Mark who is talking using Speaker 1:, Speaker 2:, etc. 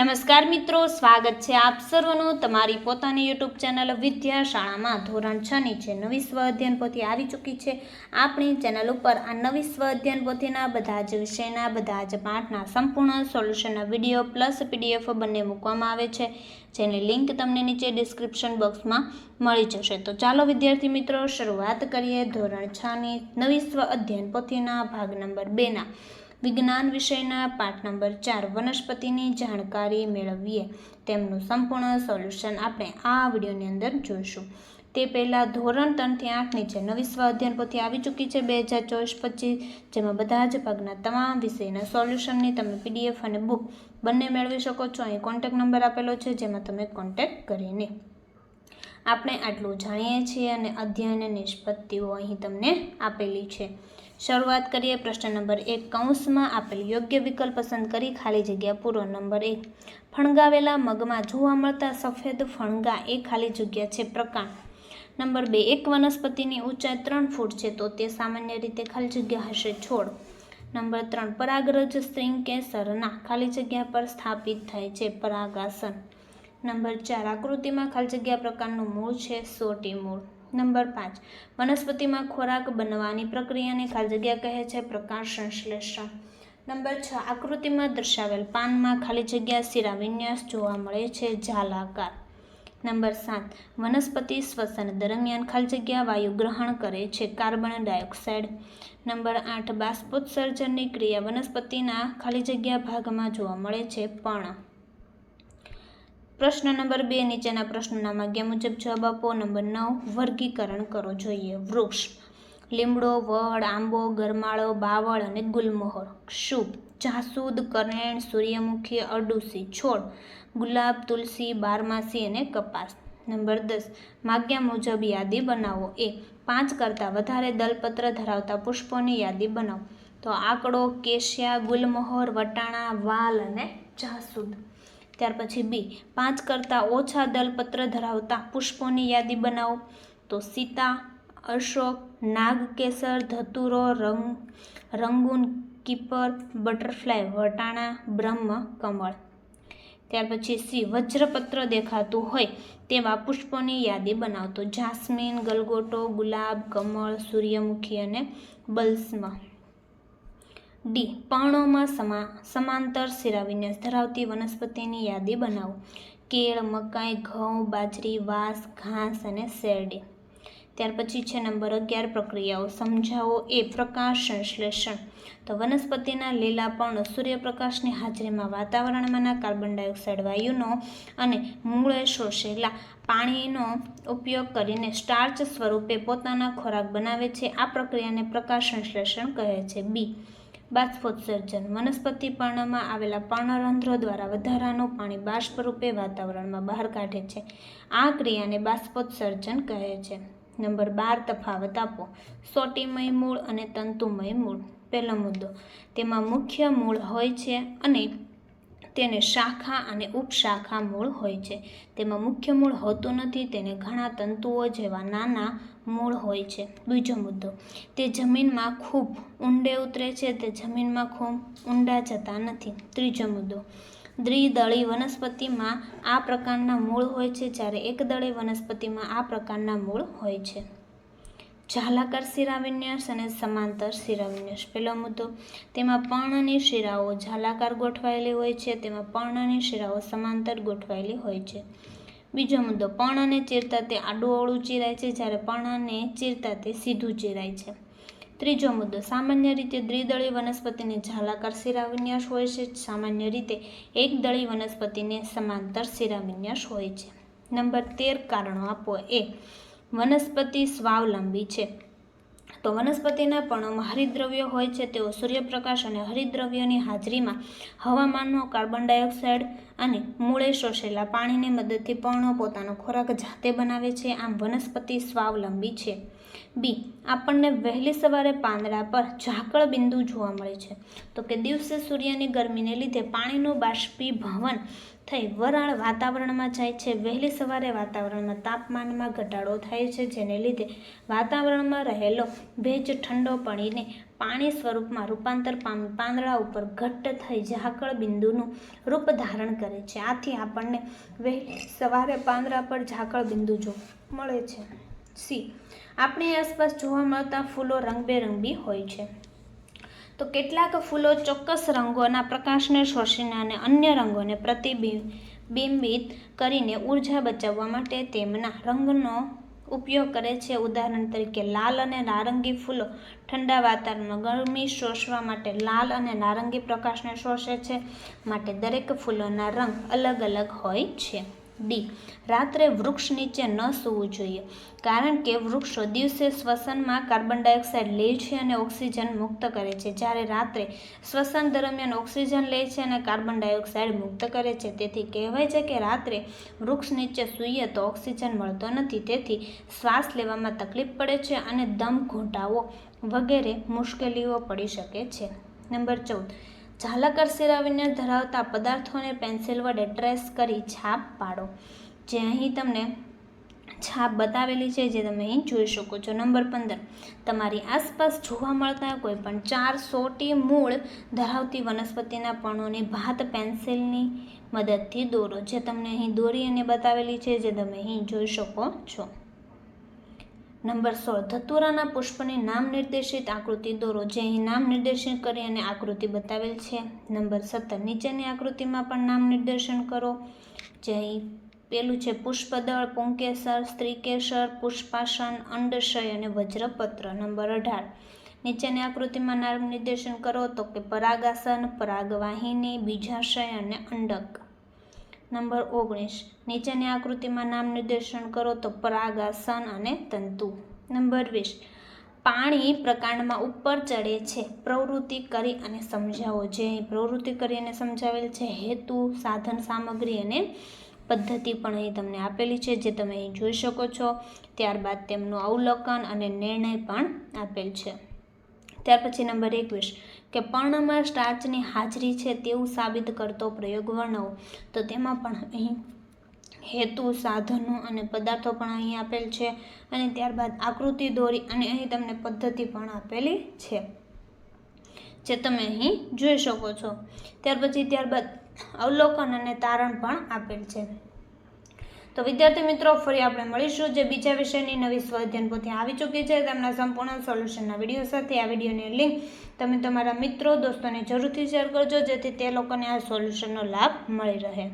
Speaker 1: નમસ્કાર મિત્રો, સ્વાગત છે આપ સર્વનું. તમારી પોતાની યુટ્યુબ ચેનલ વિદ્યાશાળામાં ધોરણ છ ની છે નવી સ્વ અધ્યયન પોથી આવી ચૂકી છે, આપણી ચેનલ ઉપર આ નવી સ્વ અધ્યયન પોથીના બધા જ વિષયના, બધા જ પાઠના સંપૂર્ણ સોલ્યુશનના વીડિયો પ્લસ પીડીએફ બંને મૂકવામાં આવે છે, જેની લિંક તમને નીચે ડિસ્ક્રિપ્શન બોક્સમાં મળી જશે. તો ચાલો વિદ્યાર્થી મિત્રો, શરૂઆત કરીએ ધોરણ છની નવી સ્વ અધ્યયન પોથીના ભાગ નંબર બેના. વિજ્ઞાન વિષયના પાઠ નંબર ચાર, વનસ્પતિની જાણકારી મેળવીએ. તેમનું સંપૂર્ણ સોલ્યુશન આપણે આ વિડીયોની અંદર જોઈશું. તે પહેલાં ધોરણ ત્રણથી આઠની છે નવી સ્વ અધ્યયન પોથી આવી ચૂકી છે બે હજાર ચોવીસ પચીસ, જેમાં બધા જ ભાગના તમામ વિષયના સોલ્યુશનની તમે પીડીએફ અને બુક બંને મેળવી શકો છો. અહીં કોન્ટેક નંબર આપેલો છે, જેમાં તમે કોન્ટેક કરીને આપણે આટલું જાણીએ છીએ અને અધ્યયન નિષ્પત્તિઓ અહીં તમને આપેલી છે. શરૂઆત કરીએ પ્રશ્ન નંબર એક. કૌંસમાં આપેલ યોગ્ય વિકલ્પ પસંદ કરી ખાલી જગ્યા પૂરો. નંબર એક. ફણગાવેલા મગમાં જોવા મળતા સફેદ ફણગા એ ખાલી જગ્યા છે પ્રકાર નંબર બે. એક વનસ્પતિની ઊંચાઈ ત્રણ ફૂટ છે તો તે સામાન્ય રીતે ખાલી જગ્યા હશે. છોડ. નંબર ત્રણ. પરાગરજ સ્ત્રીંગ કેસરના ખાલી જગ્યા પર સ્થાપિત થાય છે પરાગાસન. નંબર ચાર. આકૃતિમાં ખાલી જગ્યા પ્રકારનું મૂળ છે સોટી મૂળ. નંબર પાંચ. વનસ્પતિમાં ખોરાક બનવાની પ્રક્રિયાને ખાલી જગ્યા કહે છે પ્રકાશ સંશ્લેષણ. નંબર છ, આકૃતિમાં દર્શાવેલ પાનમાં ખાલી જગ્યા શિરા વિન્યાસ જોવા મળે છે ઝાલાકાર. નંબર સાત, વનસ્પતિ શ્વસન દરમિયાન ખાલી જગ્યા વાયુ ગ્રહણ કરે છે કાર્બન ડાયોક્સાઇડ. નંબર આઠ, બાષ્પોત્સર્જનની ક્રિયા વનસ્પતિના ખાલી જગ્યા ભાગમાં જોવા મળે છે પર્ણ. પ્રશ્ન નંબર બે નીચેના પ્રશ્નોના માગ્યા મુજબ જવાબ આપો. નંબર નવ, વર્ગીકરણ કરો જોઈએ. વૃક્ષ, લીમડો, વડ, આંબો, ગરમાળો, બાવળ અને ગુલમોહર. શુભ, જાસૂદ કરેણ સૂર્યમુખી અડુસી છોડ, ગુલાબ, તુલસી, બારમાસી અને કપાસ. નંબર દસ, માગ્યા મુજબ યાદી બનાવો. એ, પાંચ કરતાં વધારે દલપત્ર ધરાવતા પુષ્પોની યાદી બનાવો. તો આંકડો, કેશિયા, ગુલમોહર, વટાણા, વાલ અને જાસૂદ. ત્યાર પછી બી પાંચ કરતાં ઓછા દલપત્ર ધરાવતા પુષ્પોની યાદી બનાવો. તો સીતા, અશોક, નાગકેસર, ધતુરો, રંગ, રંગૂન, કીપર, બટરફ્લાય, વટાણા, બ્રહ્મ, કમળ. ત્યાર પછી સી, વજ્રપત્ર દેખાતું હોય તેવા પુષ્પોની યાદી બનાવતો. જાસ્મીન, ગલગોટો, ગુલાબ, કમળ, સૂર્યમુખી અને બલ્સમ. ડી પર્ણોમાં સમા, સમાંતર શિરાવિન્યાસ ધરાવતી વનસ્પતિની યાદી બનાવો. કેળ, મકાઈ, ઘઉં, બાજરી, વાંસ, ઘાસ અને શેરડી. ત્યાર પછી છે નંબર અગિયાર પ્રક્રિયાઓ. સમજાવો એ પ્રકાશ સંશ્લેષણ. તો વનસ્પતિના લીલા પર્ણો સૂર્યપ્રકાશની હાજરીમાં વાતાવરણમાંના કાર્બન ડાયોક્સાઇડ વાયુનો અને મૂળે શોષેલા પાણીનો ઉપયોગ કરીને સ્ટાર્ચ સ્વરૂપે પોતાના ખોરાક બનાવે છે. આ પ્રક્રિયાને પ્રકાશ સંશ્લેષણ કહે છે. બી. બાષ્પોત્સર્જન. વનસ્પતિ પર્ણમાં આવેલા પર્ણરંધ્રો દ્વારા વધારાનું પાણી બાષ્પ રૂપે વાતાવરણમાં બહાર કાઢે છે. આ ક્રિયાને બાષ્પોત્સર્જન કહે છે. નંબર બાર તફાવત આપો. સોટીમય મૂળ અને તંતુમય મૂળ. પહેલો મુદ્દો. તેમાં મુખ્ય મૂળ હોય છે અને તેને શાખા અને ઉપશાખા મૂળ હોય છે. તેમાં મુખ્ય મૂળ હોતું નથી, તેને ઘણા તંતુઓ જેવા નાના મૂળ હોય છે. બીજો મુદ્દો, તે જમીનમાં ખૂબ ઊંડે ઉતરે છે, તે જમીનમાં ખૂબ ઊંડા જતા નથી. ત્રીજો મુદ્દો દ્વિદળી વનસ્પતિમાં આ પ્રકારના મૂળ હોય છે, જ્યારે એકદળી વનસ્પતિમાં આ પ્રકારના મૂળ હોય છે. ઝાલાકાર શિરાવિન્યાસ અને સમાંતર શિરાવિન્યાસ પહેલો મુદ્દો, તેમાં પર્ણની શિરાઓ ઝાલાકાર ગોઠવાયેલી હોય છે, તેમાં પર્ણની શિરાઓ સમાંતર ગોઠવાયેલી હોય છે. બીજો મુદ્દો પર્ણને ચીરતા તે આડું ચીરાય છે, જ્યારે પર્ણને ચીરતા તે સીધું ચીરાય છે. ત્રીજો મુદ્દો, સામાન્ય રીતે દ્વિદળી વનસ્પતિને ઝાલાકાર શિરાવિન્યાસ હોય છે, સામાન્ય રીતે એકદળી વનસ્પતિને સમાંતર શિરાવિન્યાસ હોય છે. નંબર તેર, કારણો આપો. એ વનસ્પતિ સ્વાવલંબી છે. તો વનસ્પતિના પર્ણોમાં હરિદ્રવ્યો હોય છે, તેઓ સૂર્યપ્રકાશ અને હરિદ્રવ્યોની હાજરીમાં હવામાનનો કાર્બન ડાયોક્સાઇડ અને મૂળે શોષેલા પાણીની મદદથી પર્ણો પોતાનો ખોરાક જાતે બનાવે છે. આમ વનસ્પતિ સ્વાવલંબી છે. બી, આપણને વહેલી સવારે પાંદડા પર ઝાકળ બિંદુ જોવા મળે છે. તો કે દિવસે સૂર્યની ગરમીને લીધે પાણીનું બાષ્પીભવન થઈ વરાળ વાતાવરણમાં જાય છે. વહેલી સવારે વાતાવરણમાં તાપમાનમાં ઘટાડો થાય છે, જેને લીધે વાતાવરણમાં રહેલો ભેજ ઠંડો પડીને પાણી સ્વરૂપમાં રૂપાંતર પામી, પાંદડા ઉપર ઘટ્ટ થઈ ઝાકળ બિંદુનું રૂપ ધારણ કરે છે. આથી આપણને વહેલી સવારે પાંદડા પર ઝાકળ બિંદુ જોવા મળે છે. સી આપણી આસપાસ જોવા મળતા ફૂલો રંગબેરંગી હોય છે. તો કેટલાક ફૂલો ચોક્કસ રંગોના પ્રકાશને શોષીને અને અન્ય રંગોને પ્રતિબિંબિત કરીને ઊર્જા બચાવવા માટે તેમના રંગનો ઉપયોગ કરે છે. ઉદાહરણ તરીકે, લાલ અને નારંગી ફૂલો ઠંડા વાતાવરણમાં ગરમી શોષવા માટે લાલ અને નારંગી પ્રકાશને શોષે છે. માટે દરેક ફૂલોના રંગ અલગ અલગ હોય છે. ડી. રાત્રે વૃક્ષ નીચે ન સૂવું જોઈએ, કારણ કે વૃક્ષો દિવસે શ્વસનમાં કાર્બન ડાયોક્સાઇડ લે છે અને ઓક્સિજન મુક્ત કરે છે. જ્યારે રાત્રે શ્વસન દરમિયાન ઓક્સિજન લે છે અને કાર્બન ડાયોક્સાઇડ મુક્ત કરે છે, તેથી કહેવાય છે કે રાત્રે વૃક્ષ નીચે સૂઈએ તો ઓક્સિજન મળતો નથી. તેથી શ્વાસ લેવામાં તકલીફ પડે છે અને દમ ઘૂંટાવો વગેરે મુશ્કેલીઓ પડી શકે છે. નંબર ચૌદ. ઝાલકર સિરાવીને ધરાવતા પદાર્થોને પેન્સિલ વડે ટ્રેસ કરી છાપ પાડો. જે અહીં તમને છાપ બતાવેલી છે, જે તમે અહીં જોઈ શકો છો. નંબર પંદર. તમારી આસપાસ જોવા મળતા કોઈ પણ ચાર સોટી મૂળ ધરાવતી વનસ્પતિના પર્ણોની ભાત પેન્સિલની મદદથી દોરો, જે તમને અહીં દોરી અને બતાવેલી છે, જે તમે અહીં જોઈ શકો છો. નંબર સોળ, ધતુરાના પુષ્પની નામ નિર્દેશિત આકૃતિ દોરો, જે અહીં નામ નિર્દેશન કરી અને આકૃતિ બતાવેલ છે. નંબર સત્તર, નીચેની આકૃતિમાં પણ નામ નિર્દેશન કરો, જે અહીં પેલું છે, પુષ્પદળ, પુંકેસર, સ્ત્રીકેસર, પુષ્પાસન, અંડશય અને વજ્રપત્ર. નંબર અઢાર, નીચેની આકૃતિમાં નામ નિર્દેશન કરો તો કે પરાગાસન, પરાગવાહિની, બીજાશય અને અંડક. નંબર ઓગણીસ. નીચેની આકૃતિમાં નામ નિર્દેશન કરો તો પરાગાસન અને તંતુ. નંબર વીસ. પાણી પ્રકાંડમાં ઉપર ચડે છે. પ્રવૃત્તિ કરી અને સમજાવો. જે પ્રવૃત્તિ કરી અને સમજાવેલ છે, હેતુ, સાધન, સામગ્રી અને પદ્ધતિ પણ અહીં તમને આપેલી છે, જે તમે અહીં જોઈ શકો છો. ત્યારબાદ તેમનું અવલોકન અને નિર્ણય પણ આપેલ છે. ત્યાર પછી નંબર એકવીસ. કે પર્ણમાં સ્ટાર્ચની હાજરી છે તેવું સાબિત કરતો પ્રયોગ વર્ણવો. તો તેમાં પણ અહીં હેતુ, સાધનો અને પદાર્થો પણ અહીં આપેલ છે અને ત્યારબાદ આકૃતિ દોરી અને અહીં તમને પદ્ધતિ પણ આપેલી છે. જે તમે અહીં જોઈ શકો છો. ત્યાર પછી ત્યારબાદ અવલોકન અને તારણ પણ આપેલ છે. તો વિદ્યાર્થી મિત્રો, ફરી આપણે મળીશું જે બીજા વિષયની નવી સ્વાધ્યાન પોથી આવી ચૂકી છે. તેમના સંપૂર્ણ સોલ્યુશનના વીડિયો સાથે આ વિડીયોની લિંક તમે તમારા મિત્રો, દોસ્તોને જરૂરથી શેર કરજો, જેથી તે લોકોને આ સોલ્યુશનનો લાભ મળી રહે.